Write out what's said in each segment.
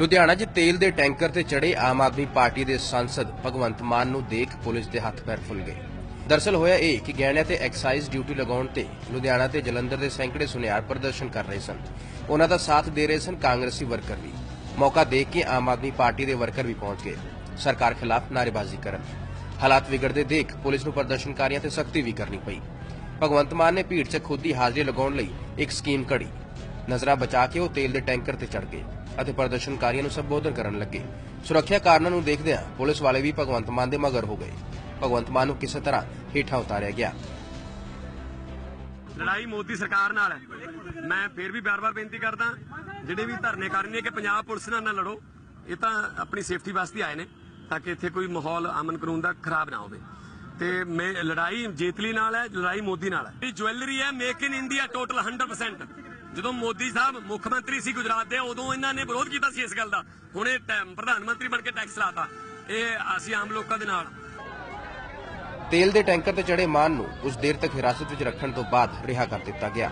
ਲੁਧਿਆਣਾ 'ਚ ਤੇਲ ਦੇ ਟੈਂਕਰ ਤੇ ਚੜੇ ਆਮ ਆਦਮੀ ਪਾਰਟੀ ਦੇ ਸੰਸਦ ਭਗਵੰਤ ਮਾਨ ਨੂੰ ਦੇਖ ਪੁਲਿਸ ਦੇ ਹੱਥ ਪੈਰ ਫੁੱਲ ਗਏ। ਦਰਸਲ ਹੋਇਆ ਇਹ ਕਿ ਗਹਿਣਿਆਂ ਤੇ ਐਕਸਾਈਜ਼ ਡਿਊਟੀ ਲਗਾਉਣ ਤੇ ਲੁਧਿਆਣਾ ਤੇ ਜਲੰਧਰ ਦੇ ਸੈਂਕੜੇ ਸੁਨਿਆਰ ਪ੍ਰਦਰਸ਼ਨ ਕਰ ਰਹੇ ਸਨ। ਉਹਨਾਂ ਦਾ ਸਾਥ ਦੇ ਰਹੇ ਸਨ ਕਾਂਗਰਸੀ ਵਰਕਰ ਵੀ। ਮੌਕਾ ਦੇਖ ਕੇ ਆਮ ਆਦਮੀ ਪਾਰਟੀ ਦੇ ਵਰਕਰ ਵੀ ਪਹੁੰਚ ਗਏ। ਸਰਕਾਰ ਖਿਲਾਫ ਨਾਅਰੇਬਾਜ਼ੀ ਕਰਨ। ਹਾਲਾਤ ਵਿਗੜਦੇ ਦੇਖ ਪੁਲਿਸ ਨੂੰ ਪ੍ਰਦਰਸ਼ਨਕਾਰੀਆਂ ਤੇ ਸਖਤੀ ਵੀ ਕਰਨੀ ਪਈ। ਭਗਵੰਤ ਮਾਨ ਨੇ ਭੀੜ 'ਚ ਖੁਦ ਦੀ ਹਾਜ਼ਰੀ ਲਗਾਉਣ ਲਈ ਇੱਕ ਸਕੀਮ ਘੜੀ। ਨਜ਼ਰਾਂ ਬਚਾ ਕੇ ਉਹ ਤੇਲ ਦੇ ਟੈਂਕਰ ਤੇ ਚੜ ਗਏ। ਅਤੇ ਪ੍ਰਦਰਸ਼ਨਕਾਰੀਆਂ ਨੂੰ ਸੰਬੋਧਨ ਕਰਨ ਲੱਗੇ। ਸੁਰੱਖਿਆ ਕਾਰਨਾਂ ਨੂੰ ਦੇਖਦਿਆਂ ਪੁਲਿਸ ਵਾਲੇ ਵੀ ਭਗਵੰਤ ਮਾਨ ਦੇ ਮਗਰ ਹੋ ਗਏ। ਭਗਵੰਤ ਮਾਨ ਨੂੰ ਕਿਸੇ ਤਰ੍ਹਾਂ ਹੇਠਾਂ ਉਤਾਰਿਆ ਗਿਆ। ਲੜਾਈ ਮੋਦੀ ਸਰਕਾਰ ਨਾਲ ਹੈ। ਮੈਂ ਫੇਰ ਵੀ ਬਾਰ-ਬਾਰ ਬੇਨਤੀ ਕਰਦਾ, ਜਿਹੜੇ ਵੀ ਧਰਨੇ ਕਰਨੇ ਕਿ ਪੰਜਾਬ ਪੁਲਿਸ ਨਾਲ ਨਾ ਲੜੋ, ਇਹ ਤਾਂ ਆਪਣੀ ਸੇਫਟੀ ਵਾਸਤੇ ਆਏ ਨੇ, ਤਾਂ ਕਿ ਇੱਥੇ ਕੋਈ ਮਾਹੌਲ ਅਮਨ ਕਾਨੂੰਨ ਦਾ ਖਰਾਬ ਨਾ ਹੋਵੇ। ਤੇ ਮੈਂ ਲੜਾਈ ਜੇਤਲੀ ਨਾਲ ਹੈ, ਲੜਾਈ ਮੋਦੀ ਨਾਲ ਹੈ। ਇਹ ਜੁਐਲਰੀ ਹੈ ਮੇਕ ਇਨ ਇੰਡੀਆ ਟੋਟਲ 100% ਜਦੋਂ ਮੋਦੀ ਸਾਹਿਬ ਮੁੱਖ ਮੰਤਰੀ ਸੀ ਗੁਜਰਾਤ ਦੇ, ਉਦੋਂ ਇਹਨਾਂ ਨੇ ਵਿਰੋਧ ਕੀਤਾ ਸੀ ਇਸ ਗੱਲ ਦਾ। ਹੁਣ ਇਹ ਪ੍ਰਧਾਨ ਮੰਤਰੀ ਬਣ ਕੇ ਟੈਕਸ ਲਾਤਾ। ਇਹ ਅਸੀਂ ਆਮ ਲੋਕਾਂ ਦੇ ਨਾਲ। ਤੇਲ ਦੇ ਟੈਂਕਰ ਤੇ ਚੜੇ ਮਾਨ ਨੂੰ ਕੁਝ ਦੇਰ ਤੱਕ ਹਿਰਾਸਤ ਵਿੱਚ ਰੱਖਣ ਤੋਂ ਬਾਅਦ ਰਿਹਾ ਕਰ ਦਿੱਤਾ ਗਿਆ।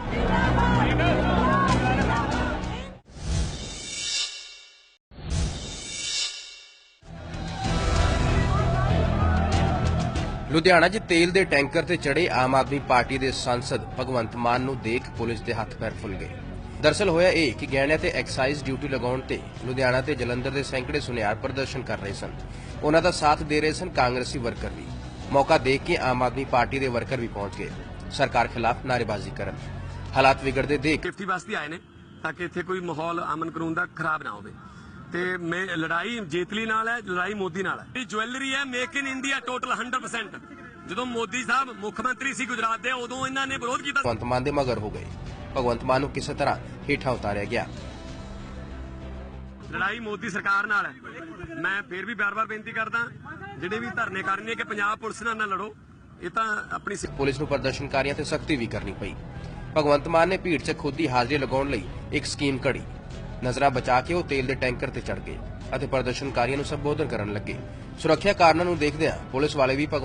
ਲੁਧਿਆਣਾ 'ਚ ਤੇਲ ਦੇ ਟੈਂਕਰ ਤੇ ਚੜੇ ਆਮ ਆਦਮੀ ਪਾਰਟੀ ਦੇ ਸੰਸਦ ਭਗਵੰਤ ਮਾਨ ਨੂੰ ਦੇਖ ਪੁਲਿਸ ਦੇ ਹੱਥ ਪੈਰ ਫੁੱਲ ਗਏ। ਦਰਸਲ ਹੋਇਆ ਇਹ ਕਿ ਗਹਿਣਿਆਂ ਤੇ ਐਕਸਾਈਜ਼ ਡਿਊਟੀ ਲਗਾਉਣ ਤੇ ਲੁਧਿਆਣਾ ਤੇ ਜਲੰਧਰ ਦੇ ਸੈਂਕੜੇ ਸੁਨਿਆਰ ਪ੍ਰਦਰਸ਼ਨ ਕਰ ਰਹੇ ਸਨ। ਉਹਨਾਂ ਦਾ ਸਾਥ ਦੇ ਰਹੇ ਸਨ ਕਾਂਗਰਸੀ ਵਰਕਰ ਵੀ। ਮੌਕਾ ਦੇਖ ਕੇ ਆਮ ਆਦਮੀ ਪਾਰਟੀ ਦੇ ਵਰਕਰ ਵੀ ਪਹੁੰਚ ਗਏ। ਸਰਕਾਰ ਖਿਲਾਫ ਨਾਅਰੇਬਾਜ਼ੀ ਕਰਨ। ਹਾਲਾਤ ਵਿਗੜਦੇ ਦੇਖ ਸੇਫਟੀ ਵਾਸਤੇ ਆਏ ਨੇ ਤਾਂ ਕਿ ਇੱਥੇ ਕੋਈ ਮਾਹੌਲ ਅਮਨ ਕਾਨੂੰਨ ਦਾ ਖਰਾਬ ਨਾ ਹੋਵੇ। ਤੇ ਮੈਂ ਲੜਾਈ ਜੇਤਲੀ ਨਾਲ ਹੈ ਲੜਾਈ ਮੋਦੀ ਨਾਲ ਹੈ। ਇਹ ਜੁਐਲਰੀ ਹੈ ਮੇਕ ਇਨ ਇੰਡੀਆ ਟੋਟਲ 100% ਜਦੋਂ ਮੋਦੀ ਸਾਹਿਬ ਮੁੱਖ ਮੰਤਰੀ ਸੀ ਗੁਜਰਾਤ ਦੇ ਉਦੋਂ ਇਹਨਾਂ ਨੇ ਵਿਰੋਧ ਕੀਤਾ ਭਗਵੰਤ ਮਾਨ ਦੇ ਮਗਰ ਹੋ ਗਏ। ਭਗਵੰਤ ਮਾਨ ਨੂੰ ਕਿਸੇ ਤਰ੍ਹਾਂ ਹੇਠਾਂ ਉਤਾਰਿਆ ਗਿਆ। ਲੜਾਈ ਮੋਦੀ ਸਰਕਾਰ ਨਾਲ ਹੈ। ਮੈਂ ਫੇਰ ਵੀ ਬਾਰ-ਬਾਰ ਬੇਨਤੀ ਕਰਦਾ ਜਿਹੜੇ ਵੀ ਧਰਨੇ ਕਰਨੇ ਕਿ ਪੰਜਾਬ ਪੁਲਿਸ ਨਾਲ ਨਾ ਲੜੋ ਇਹ ਤਾਂ ਆਪਣੀ ਪੁਲਿਸ ਨੂੰ ਪ੍ਰਦਰਸ਼ਨਕਾਰੀਆਂ ਤੇ ਸਖਤੀ ਵੀ ਕਰਨੀ ਪਈ। ਭਗਵੰਤ ਮਾਨ ਨੇ ਭੀੜ 'ਚ ਖੁਦ ਦੀ ਹਾਜ਼ਰੀ ਲਗਾਉਣ ਲਈ ਇੱਕ ਸਕੀਮ ਘੜੀ। ਨਜ਼ਰਾਂ ਬਚਾ ਕੇ ਉਹ ਤੇਲ ਦੇ ਟੈਂਕਰ ਤੇ ਚੜ ਗਏ ਅਤੇ ਪ੍ਰਦਰਸ਼ਨਕਾਰੀਆਂ ਨੂੰ ਸੰਬੋਧਨ ਕਰਨ ਲੱਗੇ। ਸੁਰੱਖਿਆ ਕਾਰਨਾਂ ਨੂੰ ਦੇਖਦਿਆਂ ਪੁਲਿਸ ਵਾਲੇ ਵੀ